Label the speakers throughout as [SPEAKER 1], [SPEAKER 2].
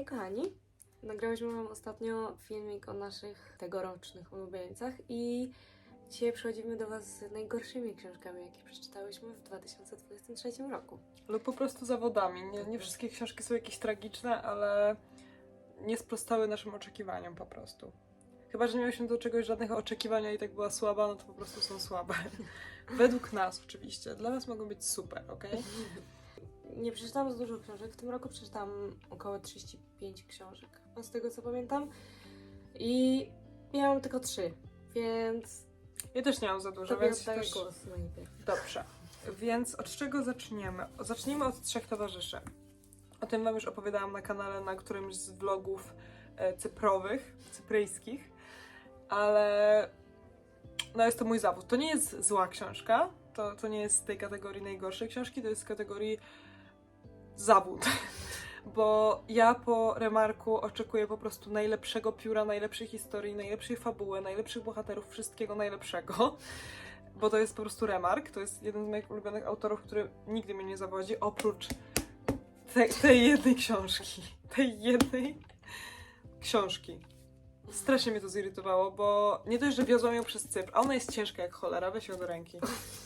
[SPEAKER 1] Hej kochani, nagrałyśmy Wam ostatnio filmik o naszych tegorocznych ulubieńcach i dzisiaj przychodzimy do Was z najgorszymi książkami, jakie przeczytałyśmy w 2023 roku.
[SPEAKER 2] Lub po prostu zawodami. Nie, nie wszystkie książki są jakieś tragiczne, ale nie sprostały naszym oczekiwaniom po prostu. Chyba, że nie mieliśmy do czegoś żadnych oczekiwań, a i tak była słaba, no to po prostu są słabe. Według nas oczywiście. Dla was mogą być super, okej?
[SPEAKER 1] Nie przeczytałam za dużo książek, w tym roku przeczytałam około 35 książek, z tego co pamiętam. I miałam tylko trzy, więc
[SPEAKER 2] Ja też nie mam za dużo, więc też...
[SPEAKER 1] głos najpierw.
[SPEAKER 2] Dobrze. Więc od czego zaczniemy? Zacznijmy od trzech towarzyszy. O tym wam już opowiadałam na kanale, na którymś z vlogów e, cyprowych, cypryjskich, ale no jest to mój zawód. To nie jest zła książka, to, to nie jest z tej kategorii najgorszej książki, to jest z kategorii zawód. Bo ja po remarku oczekuję po prostu najlepszego pióra, najlepszej historii, najlepszej fabuły, najlepszych bohaterów, wszystkiego najlepszego. Bo to jest po prostu remark. To jest jeden z moich ulubionych autorów, który nigdy mnie nie zawodzi, oprócz te, tej jednej książki. Tej jednej książki. Strasznie mnie to zirytowało, bo nie dość, że wiozłam ją przez Cypr, a ona jest ciężka jak cholera, weź ją do ręki.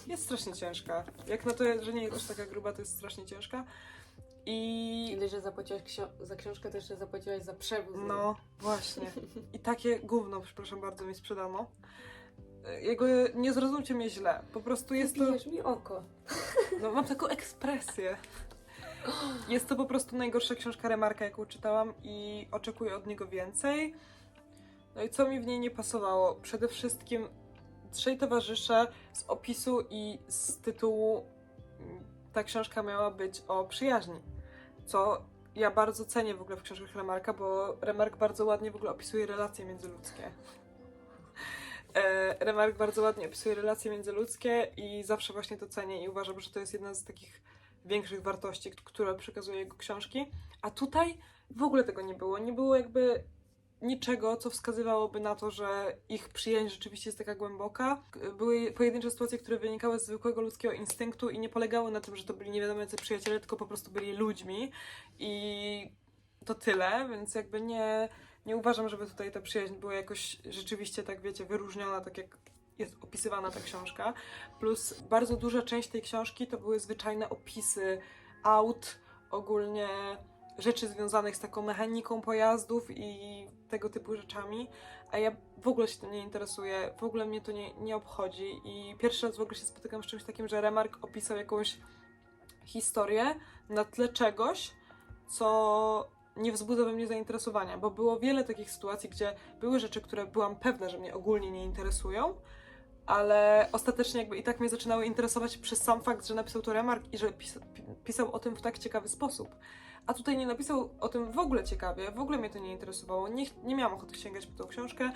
[SPEAKER 2] Jest strasznie ciężka. Jak na to, że nie jest aż taka gruba, to jest strasznie ciężka. I
[SPEAKER 1] dość, że zapłaciłaś ksio- za książkę, to jeszcze zapłaciłaś za przewóz.
[SPEAKER 2] no, właśnie. I takie gówno, przepraszam bardzo, mi sprzedano. Jego nie zrozumcie mnie źle. Po prostu jest to.
[SPEAKER 1] Bijesz mi oko.
[SPEAKER 2] No, mam taką ekspresję. Jest to po prostu najgorsza książka Remarka, jaką czytałam i oczekuję od niego więcej. No i co mi w niej nie pasowało? Przede wszystkim trzej towarzysze z opisu i z tytułu mm, ta książka miała być o przyjaźni. Co ja bardzo cenię w ogóle w książkach Remarka, bo Remark bardzo ładnie w ogóle opisuje relacje międzyludzkie. E, Remark bardzo ładnie opisuje relacje międzyludzkie i zawsze właśnie to cenię i uważam, że to jest jedna z takich większych wartości, które przekazuje jego książki. A tutaj w ogóle tego nie było. Nie było jakby niczego, co wskazywałoby na to, że ich przyjaźń rzeczywiście jest taka głęboka. Były pojedyncze sytuacje, które wynikały z zwykłego ludzkiego instynktu i nie polegały na tym, że to byli nie wiadomo jacy przyjaciele, tylko po prostu byli ludźmi i to tyle, więc jakby nie, nie uważam, żeby tutaj ta przyjaźń była jakoś rzeczywiście tak, wiecie, wyróżniona, tak jak jest opisywana ta książka. Plus bardzo duża część tej książki to były zwyczajne opisy aut, ogólnie rzeczy związanych z taką mechaniką pojazdów i tego typu rzeczami, a ja w ogóle się tym nie interesuję, w ogóle mnie to nie, nie obchodzi i pierwszy raz w ogóle się spotykam z czymś takim, że Remark opisał jakąś historię na tle czegoś, co nie wzbudza we mnie zainteresowania, bo było wiele takich sytuacji, gdzie były rzeczy, które byłam pewna, że mnie ogólnie nie interesują, ale ostatecznie jakby i tak mnie zaczynały interesować przez sam fakt, że napisał to Remark i że pisa, pi- pisał o tym w tak ciekawy sposób. A tutaj nie napisał o tym w ogóle ciekawie, w ogóle mnie to nie interesowało, nie, nie miałam ochoty sięgać po tą książkę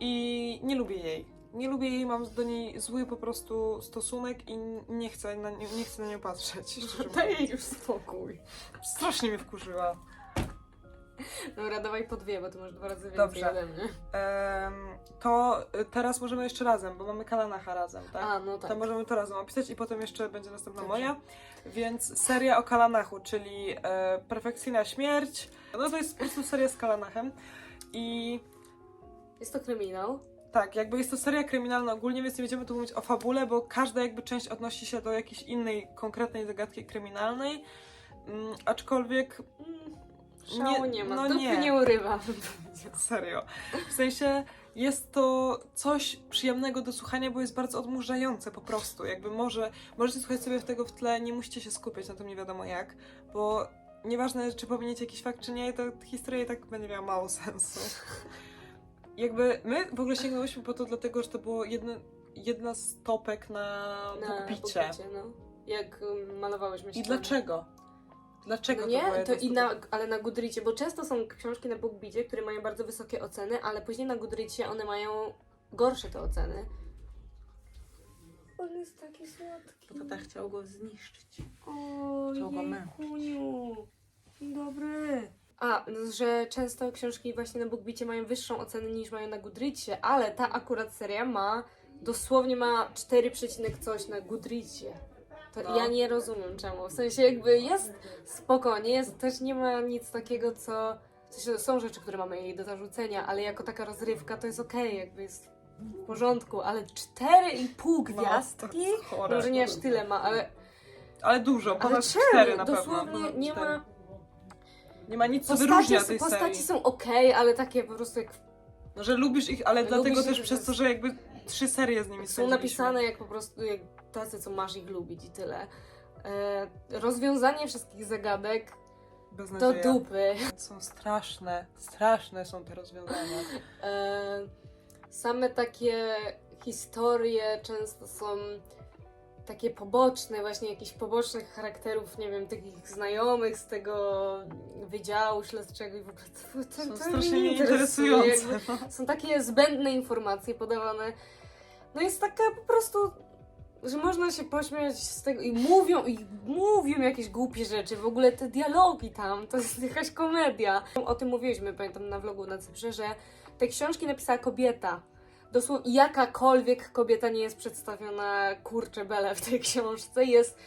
[SPEAKER 2] i nie lubię jej. Nie lubię jej, mam do niej zły po prostu stosunek i nie chcę na, nie, nie chcę na nią patrzeć.
[SPEAKER 1] Daj jej już spokój.
[SPEAKER 2] Strasznie mnie wkurzyła.
[SPEAKER 1] Dobra, dawaj po dwie, bo ty masz dwa razy więcej
[SPEAKER 2] Dobrze.
[SPEAKER 1] ode mnie.
[SPEAKER 2] Em, to y, teraz możemy jeszcze razem, bo mamy Kalanacha razem, tak?
[SPEAKER 1] A, no tak.
[SPEAKER 2] To możemy to razem opisać i potem jeszcze będzie następna
[SPEAKER 1] Dobrze.
[SPEAKER 2] moja. Więc seria o Kalanachu, czyli e, Perfekcyjna Śmierć. No to jest po prostu seria z Kalanachem. I
[SPEAKER 1] Jest to kryminał.
[SPEAKER 2] tak, jakby jest to seria kryminalna ogólnie, więc nie będziemy tu mówić o fabule, bo każda jakby część odnosi się do jakiejś innej, konkretnej zagadki kryminalnej. Mm, aczkolwiek
[SPEAKER 1] Mm, Szału nie,
[SPEAKER 2] Nie,
[SPEAKER 1] ma,
[SPEAKER 2] no nie.
[SPEAKER 1] nie urywa.
[SPEAKER 2] Serio. W sensie jest to coś przyjemnego do słuchania, bo jest bardzo odmurzające po prostu. Jakby może, możecie słuchać sobie tego w tle, nie musicie się skupiać na tym nie wiadomo jak, bo nieważne czy pominiecie jakiś fakt czy nie, to historia i tak będzie miała mało sensu. Jakby my w ogóle sięgnęłyśmy po to dlatego, że to było jedne, jedna z topek na,
[SPEAKER 1] Na
[SPEAKER 2] Bookbicie.
[SPEAKER 1] No. Jak malowałyśmy się.
[SPEAKER 2] I dlaczego? Dlaczego
[SPEAKER 1] No
[SPEAKER 2] to
[SPEAKER 1] nie, to
[SPEAKER 2] z
[SPEAKER 1] i na, ale na Goodreadzie, bo często są książki na BookBeatie, które mają bardzo wysokie oceny, ale później na Goodreadzie one mają gorsze te oceny. On jest taki słodki.
[SPEAKER 3] Bo tata chciał go zniszczyć.
[SPEAKER 1] O,
[SPEAKER 3] Chciał go męczyć.
[SPEAKER 1] jejkuniu. Dobry. A, no, że często książki właśnie na BookBeatie mają wyższą ocenę niż mają na Goodreadzie, ale ta akurat seria ma, dosłownie ma 4, przecinek coś na Goodreadzie. To
[SPEAKER 2] No.
[SPEAKER 1] ja nie rozumiem czemu. W sensie jakby jest spokojnie, jest, też nie ma nic takiego, co... W sensie są rzeczy, które mamy jej do zarzucenia, ale jako taka rozrywka to jest okej, jakby jest w porządku, ale 4,5 gwiazdki?
[SPEAKER 2] No, to jest chore.
[SPEAKER 1] Może nie aż tyle ma, ale,
[SPEAKER 2] Ale dużo,
[SPEAKER 1] ale
[SPEAKER 2] ponad
[SPEAKER 1] czemu?
[SPEAKER 2] cztery na pewno.
[SPEAKER 1] Dosłownie nie ma...
[SPEAKER 2] Nie ma nic, co
[SPEAKER 1] Postacie,
[SPEAKER 2] wyróżnia tej
[SPEAKER 1] postaci
[SPEAKER 2] serii.
[SPEAKER 1] są okej, ale takie po prostu jak
[SPEAKER 2] No, że lubisz ich, ale
[SPEAKER 1] Lubisz
[SPEAKER 2] dlatego też przez
[SPEAKER 1] to
[SPEAKER 2] że jakby trzy serie z nimi
[SPEAKER 1] są napisane jak po prostu jak tacy, co masz ich lubić i tyle. E, rozwiązanie wszystkich zagadek to dupy.
[SPEAKER 2] Są straszne, straszne są te rozwiązania.
[SPEAKER 1] E, same takie historie często są takie poboczne, właśnie jakichś pobocznych charakterów, nie wiem, takich znajomych z tego wydziału śledczego i w ogóle to, to,
[SPEAKER 2] Są
[SPEAKER 1] to
[SPEAKER 2] strasznie
[SPEAKER 1] mnie nie interesuje,
[SPEAKER 2] nieinteresujące.
[SPEAKER 1] jakby.
[SPEAKER 2] no.
[SPEAKER 1] Są takie zbędne informacje podawane. No jest taka po prostu, że można się pośmiać z tego i mówią, i mówią jakieś głupie rzeczy. W ogóle te dialogi tam, to jest jakaś komedia. O tym mówiliśmy, pamiętam na vlogu na Cyprze, że te książki napisała kobieta. Dosłownie jakakolwiek kobieta nie jest przedstawiona kurczę bele w tej książce. Jest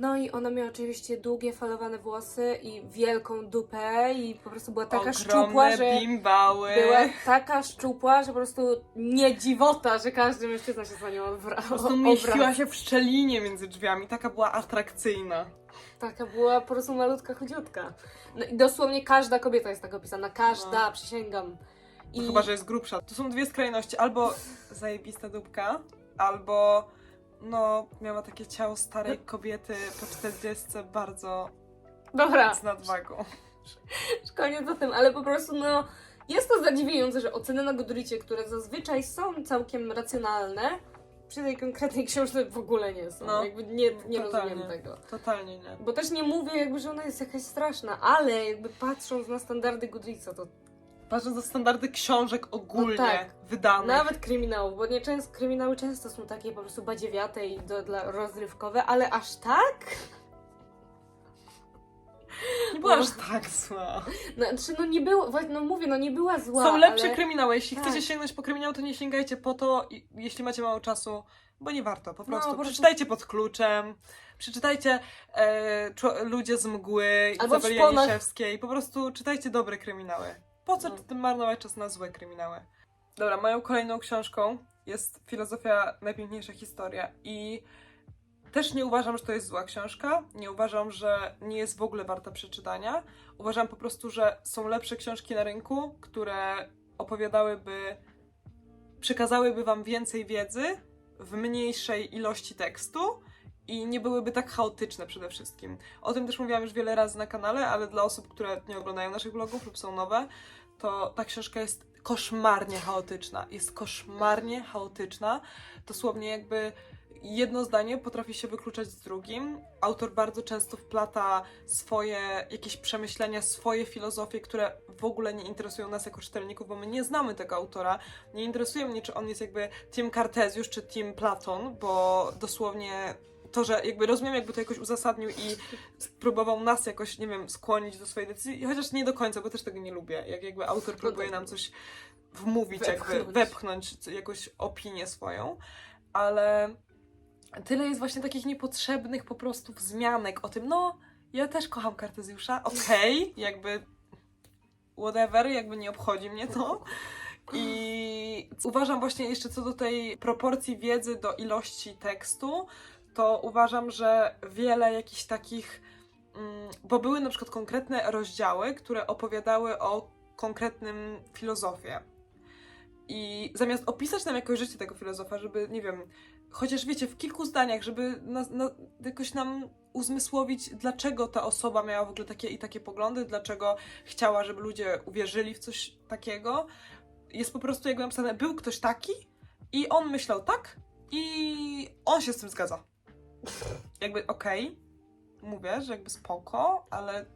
[SPEAKER 1] no i ona miała oczywiście długie, falowane włosy i wielką dupę i po prostu była taka
[SPEAKER 2] Ogromne
[SPEAKER 1] szczupła, że
[SPEAKER 2] bimbały.
[SPEAKER 1] była taka szczupła, że po prostu nie dziwota, że każdy mężczyzna się za nią odwra-
[SPEAKER 2] Po prostu mieściła się w szczelinie między drzwiami. Taka była atrakcyjna.
[SPEAKER 1] Taka była po prostu malutka, chudziutka. No i dosłownie każda kobieta jest tak opisana. Każda,
[SPEAKER 2] No.
[SPEAKER 1] przysięgam.
[SPEAKER 2] I Chyba, że jest grubsza. To są dwie skrajności. Albo zajebista dupka, albo no, miała takie ciało starej kobiety po 40 bardzo
[SPEAKER 1] Dobra,
[SPEAKER 2] z nadwagą.
[SPEAKER 1] koniec o tym, ale po prostu no... Jest to zadziwiające, że oceny na Goodreadzie, które zazwyczaj są całkiem racjonalne, przy tej konkretnej książce w ogóle nie są.
[SPEAKER 2] No,
[SPEAKER 1] jakby nie, nie
[SPEAKER 2] totalnie.
[SPEAKER 1] rozumiem tego.
[SPEAKER 2] Totalnie nie.
[SPEAKER 1] Bo też nie mówię jakby, że ona jest jakaś straszna, ale jakby patrząc na standardy Goodreadsa, to
[SPEAKER 2] Patrząc na standardy książek ogólnie
[SPEAKER 1] No tak.
[SPEAKER 2] wydanych.
[SPEAKER 1] nawet kryminałów, bo nie często, kryminały często są takie po prostu badziewiate i do, dla rozrywkowe, ale aż tak?
[SPEAKER 2] Nie była aż tak zła.
[SPEAKER 1] No, znaczy, no nie było, właśnie, no mówię, no nie była zła,
[SPEAKER 2] Są lepsze
[SPEAKER 1] ale...
[SPEAKER 2] kryminały. Jeśli
[SPEAKER 1] Tak.
[SPEAKER 2] chcecie sięgnąć po kryminał, to nie sięgajcie po to, i- jeśli macie mało czasu, bo nie warto, po
[SPEAKER 1] No,
[SPEAKER 2] prostu.
[SPEAKER 1] po prostu-
[SPEAKER 2] Przeczytajcie pod kluczem, przeczytajcie e, Ludzie z mgły,
[SPEAKER 1] Albo w
[SPEAKER 2] Izabeli
[SPEAKER 1] szponach.
[SPEAKER 2] Janiszewskiej. Po prostu czytajcie dobre kryminały. Po co
[SPEAKER 1] No.
[SPEAKER 2] tym marnować czas na złe kryminały? Dobra, moją kolejną książką jest Filozofia Najpiękniejsza Historia i też nie uważam, że to jest zła książka. Nie uważam, że nie jest w ogóle warta przeczytania. Uważam po prostu, że są lepsze książki na rynku, które opowiadałyby, przekazałyby wam więcej wiedzy w mniejszej ilości tekstu i nie byłyby tak chaotyczne przede wszystkim. O tym też mówiłam już wiele razy na kanale, ale dla osób, które nie oglądają naszych vlogów lub są nowe, to ta książka jest koszmarnie chaotyczna. Jest koszmarnie chaotyczna. Dosłownie jakby jedno zdanie potrafi się wykluczać z drugim. Autor bardzo często wplata swoje jakieś przemyślenia, swoje filozofie, które w ogóle nie interesują nas jako czytelników, bo my nie znamy tego autora. Nie interesuje mnie, czy on jest jakby Tim Cartesiusz, czy Tim Platon, bo dosłownie to, że jakby rozumiem, jakby to jakoś uzasadnił i spróbował nas jakoś, nie wiem, skłonić do swojej decyzji, chociaż nie do końca, bo też tego nie lubię, jak jakby autor próbuje nam coś wmówić, jakby
[SPEAKER 1] Wepchnąć.
[SPEAKER 2] wepchnąć c- jakąś opinię swoją, ale tyle jest właśnie takich niepotrzebnych po prostu wzmianek o tym, no, ja też kocham Kartezjusza, okej, jakby whatever, jakby nie obchodzi mnie to. I uważam właśnie jeszcze co do tej proporcji wiedzy do ilości tekstu, to uważam, że wiele jakichś takich, mm, bo były na przykład konkretne rozdziały, które opowiadały o konkretnym filozofie. I zamiast opisać nam jakoś życie tego filozofa, żeby, nie wiem, chociaż wiecie, w kilku zdaniach, żeby na, na, jakoś nam uzmysłowić, dlaczego ta osoba miała w ogóle takie i takie poglądy, dlaczego chciała, żeby ludzie uwierzyli w coś takiego, jest po prostu jakby napisane, był ktoś taki i on myślał tak i on się z tym zgadza. Jakby okej, mówię, że jakby spoko, ale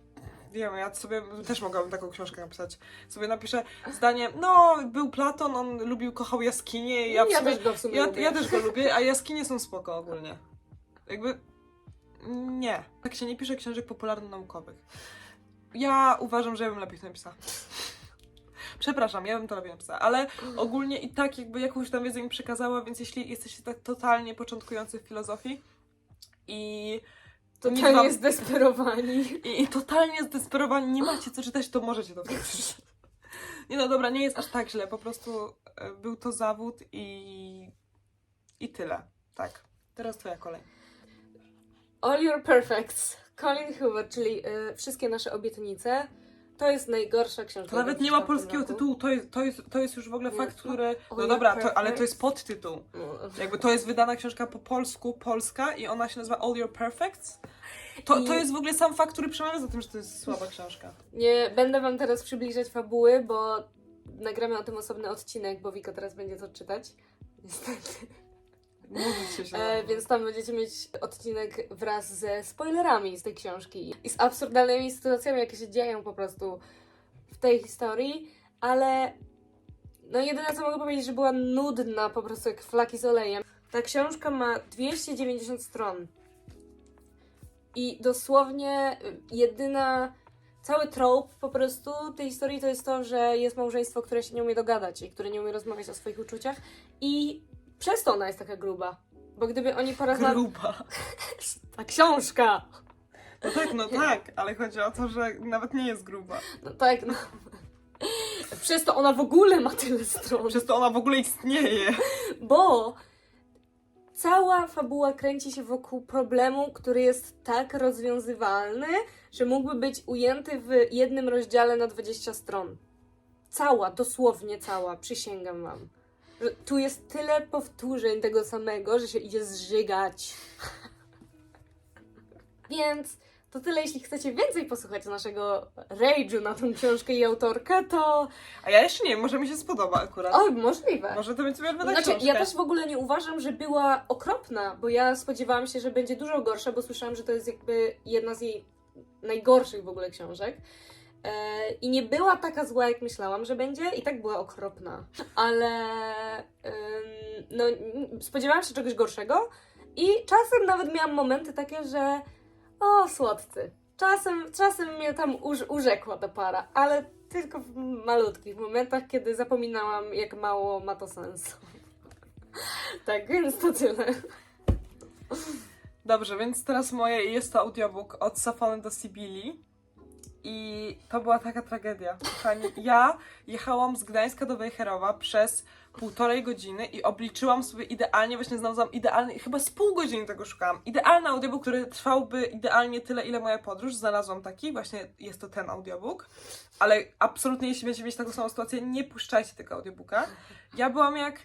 [SPEAKER 2] wiem, ja sobie też mogłabym taką książkę napisać. Sobie napiszę zdanie, no, był Platon, on lubił, kochał jaskinie i ja,
[SPEAKER 1] ja
[SPEAKER 2] sumie,
[SPEAKER 1] też go w sumie
[SPEAKER 2] ja,
[SPEAKER 1] lubię.
[SPEAKER 2] ja też go lubię, a jaskinie są spoko ogólnie. Jakby nie. Tak się nie pisze książek popularno-naukowych. Ja uważam, że ja bym lepiej to napisała. Przepraszam, ja bym to lepiej napisała, ale ogólnie i tak jakby jakąś tam wiedzę mi przekazała, więc jeśli jesteście tak totalnie początkujący w filozofii, i
[SPEAKER 1] To
[SPEAKER 2] Nic
[SPEAKER 1] to
[SPEAKER 2] wam-
[SPEAKER 1] jest zdesperowani.
[SPEAKER 2] I, I totalnie zdesperowani, nie macie co czytać, to możecie to przeczytać. Nie no dobra, nie jest aż tak źle, po prostu e, był to zawód i, i tyle. Tak. Teraz twoja kolej.
[SPEAKER 1] All Your Perfects. Colin Hoover, czyli y, wszystkie nasze obietnice. To jest najgorsza książka.
[SPEAKER 2] To nawet nie ma polskiego tytułu, to jest, to, jest, to jest już w ogóle fakt, który... No dobra, to, ale to jest podtytuł.
[SPEAKER 1] No.
[SPEAKER 2] Jakby to jest wydana książka po polsku, polska i ona się nazywa All Your Perfects. To, to jest w ogóle sam fakt, który przemawia za tym, że to jest słaba książka.
[SPEAKER 1] Nie będę wam teraz przybliżać fabuły, bo nagramy o tym osobny odcinek, bo Wika teraz będzie to czytać. Niestety.
[SPEAKER 2] Się.
[SPEAKER 1] E, więc tam będziecie mieć odcinek wraz ze spoilerami z tej książki i z absurdalnymi sytuacjami, jakie się dzieją po prostu w tej historii, ale no jedyne co mogę powiedzieć, że była nudna po prostu jak flaki z olejem. Ta książka ma 290 stron i dosłownie y, jedyna cały trope po prostu tej historii to jest to, że jest małżeństwo, które się nie umie dogadać i które nie umie rozmawiać o swoich uczuciach i przez to ona jest taka gruba. Bo gdyby oni porozmawiali...
[SPEAKER 2] Gruba.
[SPEAKER 1] Ta książka!
[SPEAKER 2] No tak, no tak, ale chodzi o to, że nawet nie jest gruba.
[SPEAKER 1] No tak, no. Przez to ona w ogóle ma tyle stron.
[SPEAKER 2] Przez to ona w ogóle istnieje.
[SPEAKER 1] Bo cała fabuła kręci się wokół problemu, który jest tak rozwiązywalny, że mógłby być ujęty w jednym rozdziale na 20 stron. Cała, dosłownie cała, przysięgam wam. Tu jest tyle powtórzeń tego samego, że się idzie zżygać. Więc to tyle, jeśli chcecie więcej posłuchać naszego rage'u na tą książkę i autorkę, to...
[SPEAKER 2] A ja jeszcze nie wiem, może mi się spodoba akurat.
[SPEAKER 1] O, możliwe.
[SPEAKER 2] Może to być wyrwana
[SPEAKER 1] Znaczy,
[SPEAKER 2] książka.
[SPEAKER 1] ja też w ogóle nie uważam, że była okropna, bo ja spodziewałam się, że będzie dużo gorsza, bo słyszałam, że to jest jakby jedna z jej najgorszych w ogóle książek. E, I nie była taka zła, jak myślałam, że będzie, i tak była okropna. Ale no, spodziewałam się czegoś gorszego i czasem nawet miałam momenty takie, że o, słodcy. Czasem, czasem mnie tam uż, urzekła ta para, ale tylko w malutkich momentach, kiedy zapominałam, jak mało ma to sensu. tak, więc to tyle.
[SPEAKER 2] Dobrze, więc teraz moje jest to audiobook od Safony do Sibili. I to była taka tragedia. Kochani, ja jechałam z Gdańska do Wejherowa przez półtorej godziny i obliczyłam sobie idealnie, właśnie znalazłam idealny, chyba z pół godziny tego szukałam. Idealny audiobook, który trwałby idealnie tyle, ile moja podróż. Znalazłam taki, właśnie jest to ten audiobook. Ale absolutnie, jeśli będziecie mieć taką samą sytuację, nie puszczajcie tego audiobooka. Ja byłam jak.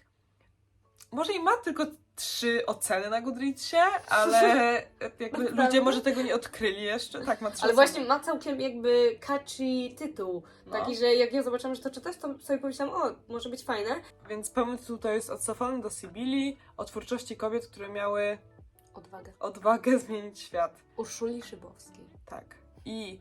[SPEAKER 2] Może i ma tylko trzy oceny na Goodreadsie, ale jakby ludzie może tego nie odkryli jeszcze. Tak, ma trzy
[SPEAKER 1] Ale
[SPEAKER 2] oceny.
[SPEAKER 1] właśnie ma całkiem jakby catchy tytuł.
[SPEAKER 2] No.
[SPEAKER 1] Taki, że jak ja zobaczyłam, że to czytasz, to sobie pomyślałam, o, może być fajne.
[SPEAKER 2] Więc tytuł to jest Od Safony do Sibili, o twórczości kobiet, które miały
[SPEAKER 1] Odwaga.
[SPEAKER 2] odwagę zmienić świat.
[SPEAKER 1] Urszuli Szybowskiej.
[SPEAKER 2] Tak. I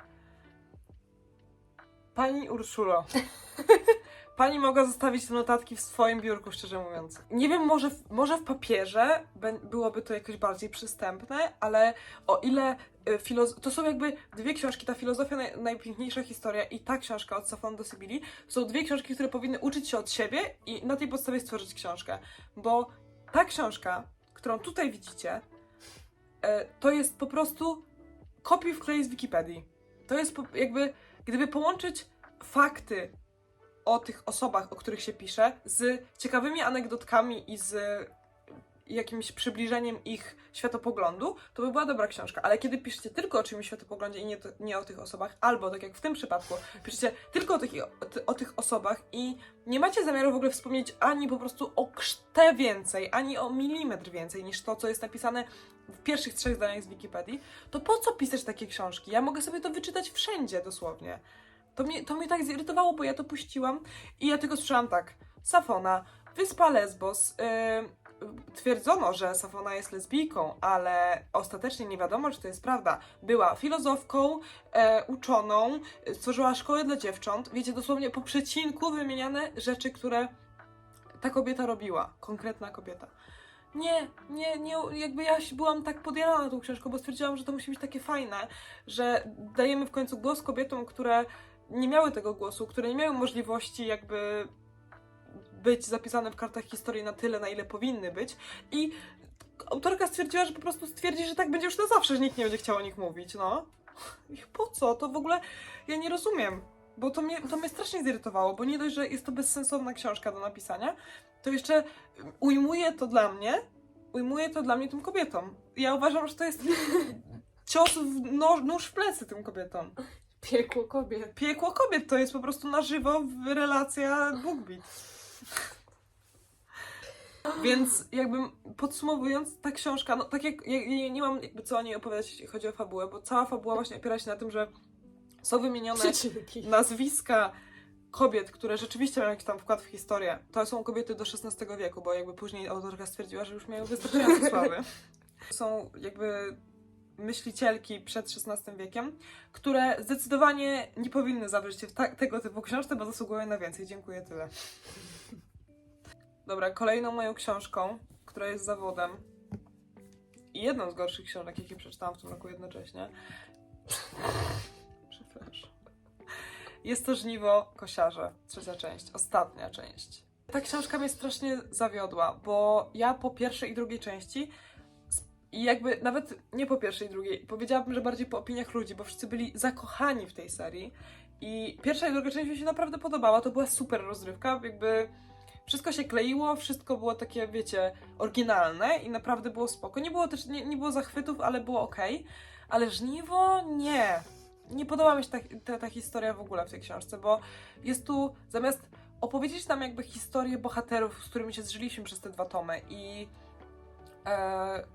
[SPEAKER 2] Pani Urszulo, Pani mogła zostawić te notatki w swoim biurku, szczerze mówiąc. Nie wiem, może w, może w papierze byłoby to jakoś bardziej przystępne, ale o ile y, filoz- to są jakby dwie książki, ta filozofia naj- najpiękniejsza historia i ta książka od Safon do Sybili, są dwie książki, które powinny uczyć się od siebie i na tej podstawie stworzyć książkę. Bo ta książka, którą tutaj widzicie, e, to jest po prostu kopiuj wklej z Wikipedii. To jest jakby, gdyby połączyć fakty o tych osobach, o których się pisze, z ciekawymi anegdotkami i z jakimś przybliżeniem ich światopoglądu, to by była dobra książka. Ale kiedy piszecie tylko o czymś światopoglądzie i nie, nie o tych osobach, albo tak jak w tym przypadku, piszecie tylko o tych, o, ty- o tych osobach i nie macie zamiaru w ogóle wspomnieć ani po prostu o krztę więcej, ani o milimetr więcej niż to, co jest napisane w pierwszych trzech zdaniach z Wikipedii, to po co pisać takie książki? Ja mogę sobie to wyczytać wszędzie dosłownie. To mnie, to mnie tak zirytowało, bo ja to puściłam i ja tylko słyszałam tak. Safona, wyspa Lesbos. Yy, twierdzono, że Safona jest lesbijką, ale ostatecznie nie wiadomo, czy to jest prawda. Była filozofką, e, uczoną, stworzyła szkołę dla dziewcząt. Wiecie, dosłownie po przecinku wymieniane rzeczy, które ta kobieta robiła. Konkretna kobieta. Nie, nie, nie, jakby ja byłam tak podjarana tą książką, bo stwierdziłam, że to musi być takie fajne, że dajemy w końcu głos kobietom, które nie miały tego głosu, które nie miały możliwości jakby być zapisane w kartach historii na tyle, na ile powinny być. I autorka stwierdziła, że po prostu stwierdzi, że tak będzie już na zawsze, że nikt nie będzie chciał o nich mówić, no. I po co? To w ogóle ja nie rozumiem. Bo to mnie, to mnie strasznie zirytowało, bo nie dość, że jest to bezsensowna książka do napisania, to jeszcze ujmuje to dla mnie, ujmuje to dla mnie tym kobietom. Ja uważam, że to jest cios w nóż, nóż w plecy tym kobietom.
[SPEAKER 1] Piekło kobiet.
[SPEAKER 2] Piekło kobiet to jest po prostu na żywo relacja BookBeat. Więc jakby podsumowując, ta książka, no tak jak ja, ja nie mam jakby co o niej opowiadać, jeśli chodzi o fabułę, bo cała fabuła właśnie opiera się na tym, że są wymienione
[SPEAKER 1] Przyczynki.
[SPEAKER 2] nazwiska kobiet, które rzeczywiście mają jakiś tam wkład w historię. To są kobiety do XVI wieku, bo jakby później autorka stwierdziła, że już miały wystarczająco sławy. Są jakby myślicielki przed XVI wiekiem, które zdecydowanie nie powinny zawrzeć się w tego typu książce, bo zasługują na więcej. Dziękuję, tyle. Dobra, kolejną moją książką, która jest zawodem i jedną z gorszych książek, jakie przeczytałam w tym roku jednocześnie. Przepraszam. Jest to Żniwo Kosiarze, trzecia część, ostatnia część. Ta książka mnie strasznie zawiodła, bo ja po pierwszej i drugiej części i jakby nawet nie po pierwszej i drugiej, powiedziałabym, że bardziej po opiniach ludzi, bo wszyscy byli zakochani w tej serii i pierwsza i druga część mi się naprawdę podobała, to była super rozrywka, jakby wszystko się kleiło, wszystko było takie, wiecie, oryginalne i naprawdę było spoko. Nie było też, nie, nie było zachwytów, ale było ok. Ale Żniwo nie. Nie podoba mi się ta, ta, ta historia w ogóle w tej książce, bo jest tu zamiast opowiedzieć nam jakby historię bohaterów, z którymi się zżyliśmy przez te dwa tomy i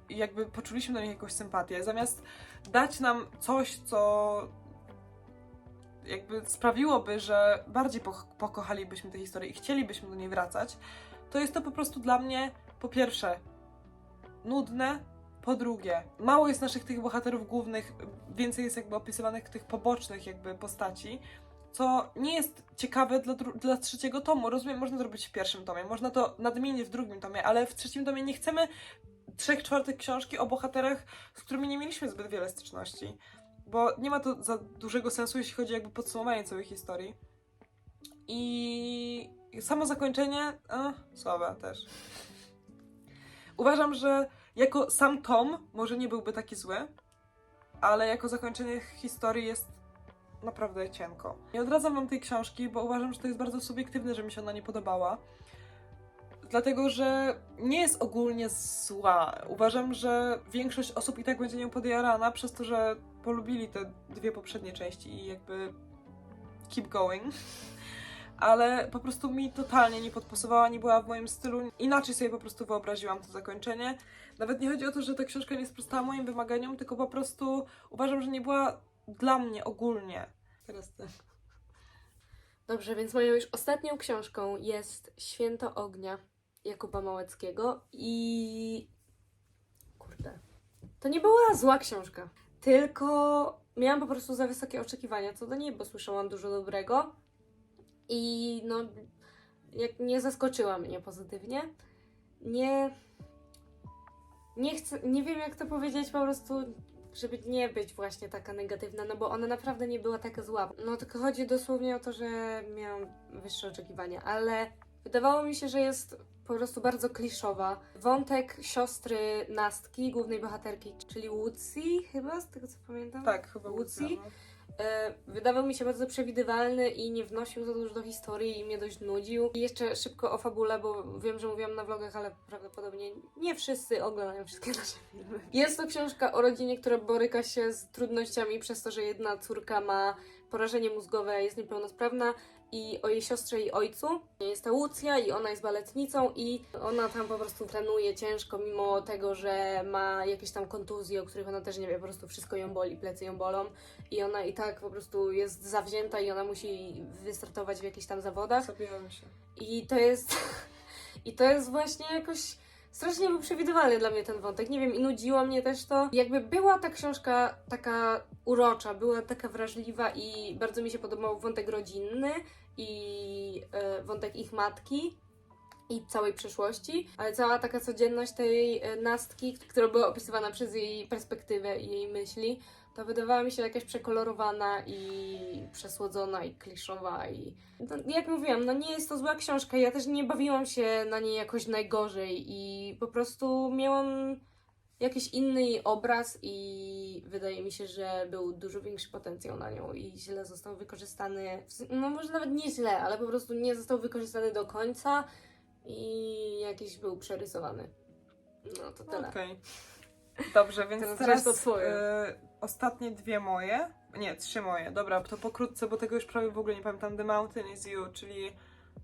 [SPEAKER 2] i jakby poczuliśmy do nich jakąś sympatię, zamiast dać nam coś, co jakby sprawiłoby, że bardziej pokochalibyśmy tę historię i chcielibyśmy do niej wracać, to jest to po prostu dla mnie po pierwsze nudne, po drugie, mało jest naszych tych bohaterów głównych, więcej jest jakby opisywanych tych pobocznych jakby postaci, co nie jest ciekawe dla, dla trzeciego tomu. Rozumiem, można zrobić w pierwszym tomie, można to nadmienić w drugim tomie, ale w trzecim tomie nie chcemy trzech czwartych książki o bohaterach, z którymi nie mieliśmy zbyt wiele styczności. Bo nie ma to za dużego sensu, jeśli chodzi jakby podsumowanie całej historii. I samo zakończenie, a, słabe też. Uważam, że jako sam tom może nie byłby taki zły, ale jako zakończenie historii jest naprawdę cienko. Nie odradzam wam tej książki, bo uważam, że to jest bardzo subiektywne, że mi się ona nie podobała. Dlatego, że nie jest ogólnie zła. Uważam, że większość osób i tak będzie nią podjarana przez to, że polubili te dwie poprzednie części i jakby keep going. Ale po prostu mi totalnie nie podpasowała, nie była w moim stylu. Inaczej sobie po prostu wyobraziłam to zakończenie. Nawet nie chodzi o to, że ta książka nie sprostała moim wymaganiom, tylko po prostu uważam, że nie była dla mnie ogólnie. Teraz ty.
[SPEAKER 1] Dobrze, więc moją już ostatnią książką jest Święto Ognia Jakuba Małeckiego i... Kurde. To nie była zła książka, tylko miałam po prostu za wysokie oczekiwania co do niej, bo słyszałam dużo dobrego i no, jak nie zaskoczyła mnie pozytywnie. Nie... Nie chcę, nie wiem jak to powiedzieć po prostu, żeby nie być właśnie taka negatywna, no bo ona naprawdę nie była taka zła. No tylko chodzi dosłownie o to, że miałam wyższe oczekiwania, ale wydawało mi się, że jest po prostu bardzo kliszowa. Wątek siostry Nastki, głównej bohaterki, czyli Łucji chyba, z tego co pamiętam.
[SPEAKER 2] Tak, chyba
[SPEAKER 1] Łucji?
[SPEAKER 2] No.
[SPEAKER 1] E, wydawał mi się bardzo przewidywalny i nie wnosił za dużo do historii i mnie dość nudził. I jeszcze szybko o fabule, bo wiem, że mówiłam na vlogach, ale prawdopodobnie nie wszyscy oglądają wszystkie nasze filmy. Jest to książka o rodzinie, która boryka się z trudnościami przez to, że jedna córka ma porażenie mózgowe, jest niepełnosprawna i o jej siostrze i ojcu. Jest ta Łucja i ona jest baletnicą i ona tam po prostu trenuje ciężko, mimo tego, że ma jakieś tam kontuzje, o których ona też nie wie, po prostu wszystko ją boli, plecy ją bolą i ona i tak po prostu jest zawzięta i ona musi wystartować w jakichś tam zawodach
[SPEAKER 2] Zabijałem się.
[SPEAKER 1] i to jest i to jest właśnie jakoś strasznie był przewidywalny dla mnie ten wątek, nie wiem, i nudziło mnie też to. Jakby była ta książka taka urocza, była taka wrażliwa i bardzo mi się podobał wątek rodzinny i e, wątek ich matki i całej przeszłości, ale cała taka codzienność tej e, nastki, która była opisywana przez jej perspektywę i jej myśli, to wydawała mi się jakaś przekolorowana i przesłodzona i kliszowa i no, jak mówiłam, no nie jest to zła książka, ja też nie bawiłam się na niej jakoś najgorzej i po prostu miałam jakiś inny obraz i wydaje mi się, że był dużo większy potencjał na nią i źle został wykorzystany, no może nawet nie źle, ale po prostu nie został wykorzystany do końca i jakiś był przerysowany. No to tyle.
[SPEAKER 2] Okej. Dobrze, więc
[SPEAKER 1] Teraz
[SPEAKER 2] teraz,
[SPEAKER 1] to twoje.
[SPEAKER 2] e, ostatnie dwie moje. Nie, trzy moje. Dobra, to pokrótce, bo tego już prawie w ogóle nie pamiętam. The Mountain is You, czyli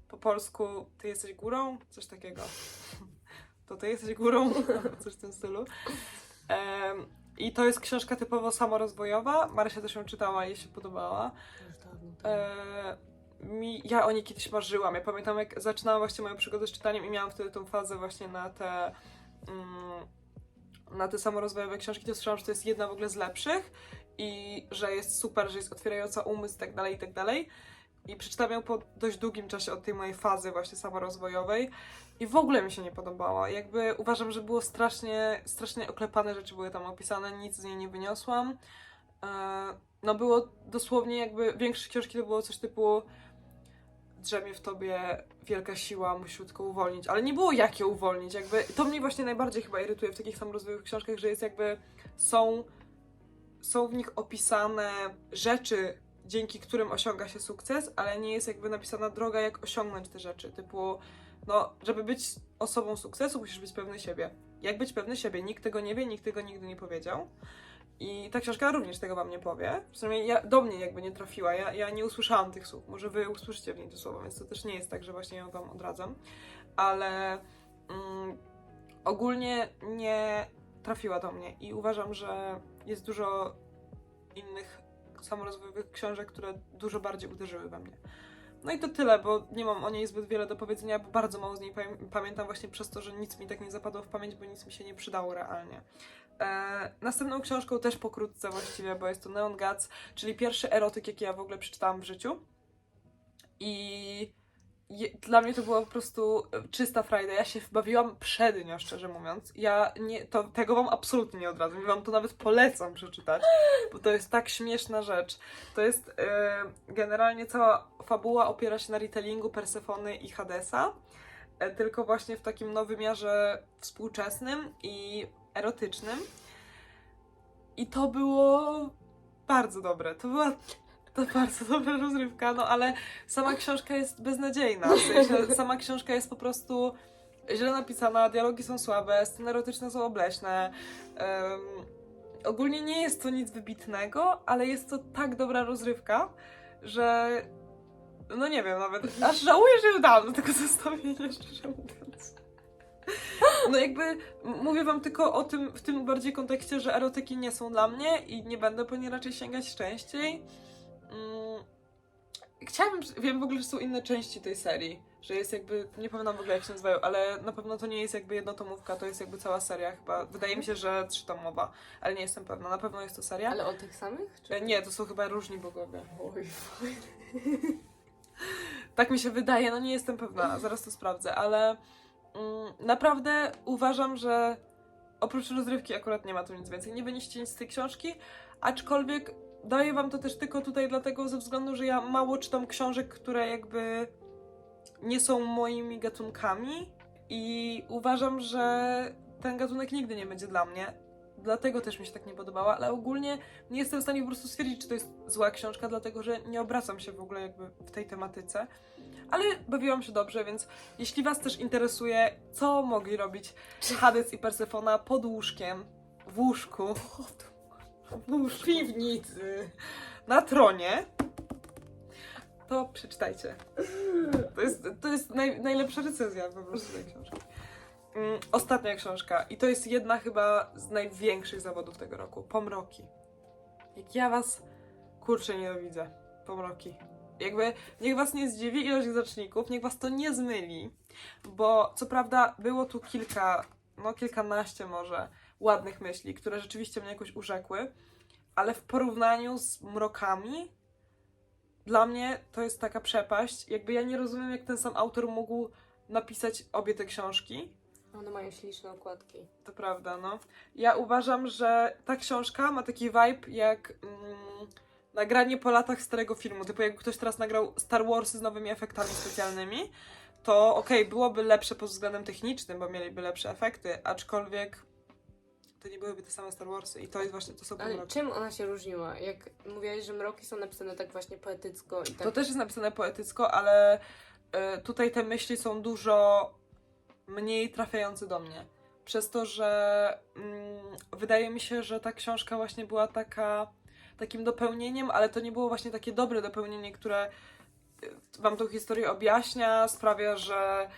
[SPEAKER 2] po polsku Ty jesteś górą? Coś takiego. To Ty jesteś górą? Coś w tym stylu. Em, I to jest książka typowo samorozwojowa. Marysia też ją czytała i jej się podobała. E, mi, ja o niej kiedyś marzyłam. Ja pamiętam, jak zaczynałam właśnie moją przygodę z czytaniem i miałam wtedy tą fazę właśnie na te mm, na te samorozwojowe książki, to słyszałam, że to jest jedna w ogóle z lepszych i że jest super, że jest otwierająca umysł i tak dalej, i tak dalej. I przeczytałam ją po dość długim czasie od tej mojej fazy właśnie samorozwojowej i w ogóle mi się nie podobała. Jakby uważam, że było strasznie, strasznie oklepane rzeczy były tam opisane, nic z niej nie wyniosłam. E, no było dosłownie jakby, większość książki to było coś typu drzemie w tobie wielka siła, musisz tylko uwolnić, ale nie było jak ją uwolnić, jakby to mnie właśnie najbardziej chyba irytuje w takich samorozwojowych książkach, że jest jakby, są, są w nich opisane rzeczy, dzięki którym osiąga się sukces, ale nie jest jakby napisana droga, jak osiągnąć te rzeczy, typu, no, żeby być osobą sukcesu, musisz być pewny siebie. Jak być pewny siebie? Nikt tego nie wie, nikt tego nigdy nie powiedział. I ta książka również tego wam nie powie. Przynajmniej ja, do mnie jakby nie trafiła. Ja, ja nie usłyszałam tych słów. Może wy usłyszycie w niej te słowa, więc to też nie jest tak, że właśnie ją wam odradzam. Ale mm, ogólnie nie trafiła do mnie i uważam, że jest dużo innych samorozwojowych książek, które dużo bardziej uderzyły we mnie. No i to tyle, bo nie mam o niej zbyt wiele do powiedzenia, bo bardzo mało z niej pamię- pamiętam właśnie przez to, że nic mi tak nie zapadło w pamięć, bo nic mi się nie przydało realnie. E, następną książką też pokrótce właściwie, bo jest to Neon Guts, czyli pierwszy erotyk, jaki ja w ogóle przeczytałam w życiu. I je, dla mnie to była po prostu e, czysta frajda. Ja się bawiłam przednio, szczerze mówiąc. Ja nie, to, tego wam absolutnie nie odradzam. Wam to nawet polecam przeczytać, bo to jest tak śmieszna rzecz. To jest e, generalnie cała fabuła opiera się na retellingu Persefony i Hadesa, e, tylko właśnie w takim nowym wymiarze współczesnym i erotycznym. I to było bardzo dobre. To była to bardzo dobra rozrywka, no ale sama książka jest beznadziejna. W sensie, sama książka jest po prostu źle napisana, dialogi są słabe, sceny erotyczne są obleśne. em, ogólnie nie jest to nic wybitnego, ale jest to tak dobra rozrywka, że no nie wiem nawet, aż żałuję, że do tego zestawienia, szczerze mówiąc. No jakby mówię wam tylko o tym, w tym bardziej kontekście, że erotyki nie są dla mnie i nie będę po nie raczej sięgać częściej. Mm, Chciałabym, wiem w ogóle, że są inne części tej serii, że jest jakby, nie pamiętam w ogóle jak się nazywają, ale na pewno to nie jest jakby jednotomówka, to jest jakby cała seria chyba. Wydaje mi się, że trzytomowa, ale nie jestem pewna, na pewno jest to seria.
[SPEAKER 1] Ale o tych samych? Czy...
[SPEAKER 2] E, Nie, to są chyba różni bogowie.
[SPEAKER 1] Oj,
[SPEAKER 2] Tak mi się wydaje, no nie jestem pewna, zaraz to sprawdzę, ale naprawdę uważam, że oprócz rozrywki akurat nie ma tu nic więcej. Nie wynieście nic z tej książki, aczkolwiek daję wam to też tylko tutaj dlatego ze względu, że ja mało czytam książek, które jakby nie są moimi gatunkami i uważam, że ten gatunek nigdy nie będzie dla mnie. Dlatego też mi się tak nie podobała, ale ogólnie nie jestem w stanie po prostu stwierdzić, czy to jest zła książka, dlatego że nie obracam się w ogóle jakby w tej tematyce. Ale bawiłam się dobrze, więc jeśli Was też interesuje, co mogli robić Hades i Persefona pod łóżkiem, w łóżku, w łóżku,
[SPEAKER 1] piwnicy.
[SPEAKER 2] na tronie, to przeczytajcie. To jest, to jest naj, najlepsza recenzja po prostu tej książki. Mm, Ostatnia książka i to jest jedna chyba z największych zawodów tego roku. Pomroki. Jak ja was kurczę nienawidzę. Pomroki. Jakby niech was nie zdziwi ilość zaczników, niech was to nie zmyli, bo co prawda było tu kilka, no kilkanaście może ładnych myśli, które rzeczywiście mnie jakoś urzekły, ale w porównaniu z mrokami dla mnie to jest taka przepaść. Jakby ja nie rozumiem, jak ten sam autor mógł napisać obie te książki.
[SPEAKER 1] One mają śliczne okładki.
[SPEAKER 2] To prawda, no. Ja uważam, że ta książka ma taki vibe jak mm, nagranie po latach starego filmu. Typu jakby ktoś teraz nagrał Star Warsy z nowymi efektami specjalnymi, to okej, byłoby lepsze pod względem technicznym, bo mieliby lepsze efekty, aczkolwiek to nie byłyby te same Star Warsy i to jest właśnie, to są
[SPEAKER 1] Ale
[SPEAKER 2] pomroki.
[SPEAKER 1] czym ona się różniła? Jak mówiłaś, że mroki są napisane tak właśnie poetycko i tak...
[SPEAKER 2] To też jest napisane poetycko, ale y, tutaj te myśli są dużo mniej trafiające do mnie. Przez to, że mm, wydaje mi się, że ta książka właśnie była taka takim dopełnieniem, ale to nie było właśnie takie dobre dopełnienie, które y, wam tą historię objaśnia, sprawia, że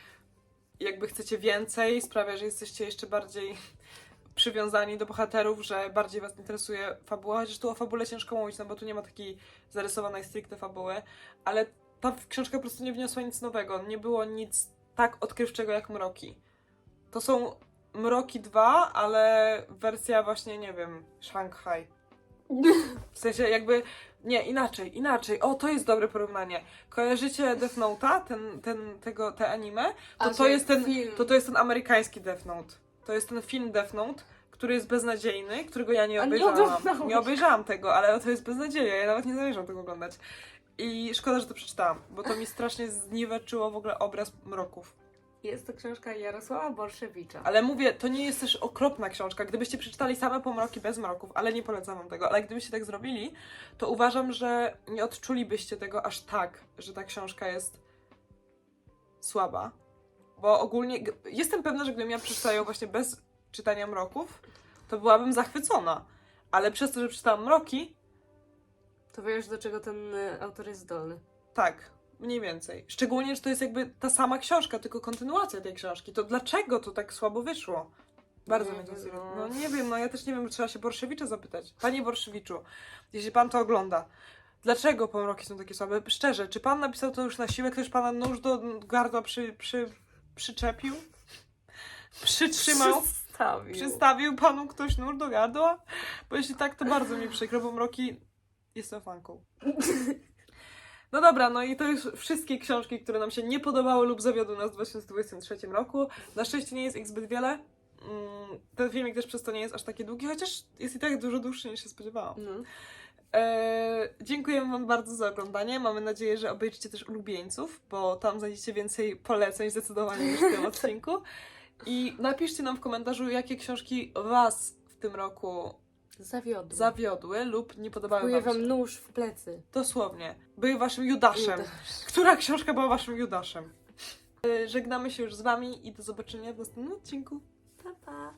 [SPEAKER 2] jakby chcecie więcej, sprawia, że jesteście jeszcze bardziej przywiązani do bohaterów, że bardziej was interesuje fabuła, chociaż tu o fabule ciężko mówić, no bo tu nie ma takiej zarysowanej stricte fabuły, ale ta książka po prostu nie wniosła nic nowego, nie było nic tak odkrywczego jak Mroki. To są Mroki 2, ale wersja właśnie, nie wiem, Shanghai. W sensie jakby, nie, inaczej, inaczej. O, to jest dobre porównanie. Kojarzycie Death Note'a, ten, ten, tego, te anime?
[SPEAKER 1] A,
[SPEAKER 2] To to jest ten,
[SPEAKER 1] film.
[SPEAKER 2] to to jest ten amerykański Death Note. To jest ten film Death Note, który jest beznadziejny, którego ja nie
[SPEAKER 1] nie
[SPEAKER 2] obejrzałam.
[SPEAKER 1] oglądałaś.
[SPEAKER 2] Nie obejrzałam tego, ale to jest beznadzieja, ja nawet nie zamierzam tego oglądać. I szkoda, że to przeczytałam, bo to mi strasznie zniweczyło w ogóle obraz mroków.
[SPEAKER 1] Jest to książka Jarosława Borszewicza.
[SPEAKER 2] Ale mówię, to nie jest też okropna książka. Gdybyście przeczytali same pomroki bez mroków, ale nie polecam wam tego, ale gdybyście tak zrobili, to uważam, że nie odczulibyście tego aż tak, że ta książka jest słaba. Bo ogólnie jestem pewna, że gdybym ja przeczytała ją właśnie bez czytania mroków, to byłabym zachwycona. Ale przez to, że przeczytałam mroki,
[SPEAKER 1] To wiesz, do czego ten y, autor jest zdolny.
[SPEAKER 2] tak, mniej więcej. Szczególnie, że to jest jakby ta sama książka, tylko kontynuacja tej książki. To dlaczego to tak słabo wyszło? Bardzo
[SPEAKER 1] Nie
[SPEAKER 2] mnie to
[SPEAKER 1] no.
[SPEAKER 2] No nie wiem, no ja też nie wiem, trzeba się Borszewicza zapytać. Panie Borszewiczu, jeśli pan to ogląda, dlaczego pomroki są takie słabe? Szczerze, czy pan napisał to już na siłę? Ktoś pana nóż do gardła przy, przy, przyczepił? Przytrzymał?
[SPEAKER 1] Przystawił.
[SPEAKER 2] Przystawił panu ktoś nóż do gardła? Bo jeśli tak, to bardzo mi przykro, bo mroki jestem fanką. No dobra, no i to już wszystkie książki, które nam się nie podobały lub zawiodły nas w 2023 roku. Na szczęście nie jest ich zbyt wiele. Mm, Ten filmik też przez to nie jest aż taki długi, chociaż jest i tak dużo dłuższy niż się spodziewałam.
[SPEAKER 1] No.
[SPEAKER 2] Eee, dziękujemy Wam bardzo za oglądanie. Mamy nadzieję, że obejrzycie też ulubieńców, bo tam znajdziecie więcej poleceń zdecydowanie niż w tym odcinku. I napiszcie nam w komentarzu, jakie książki Was w tym roku
[SPEAKER 1] Zawiodły.
[SPEAKER 2] zawiodły lub nie podobały
[SPEAKER 1] Kuję
[SPEAKER 2] Wam się.
[SPEAKER 1] wam nóż w plecy.
[SPEAKER 2] Dosłownie. Były Waszym Judaszem. Która książka była Waszym Judaszem? Eee, Żegnamy się już z Wami i do zobaczenia w następnym odcinku.
[SPEAKER 1] Pa, pa.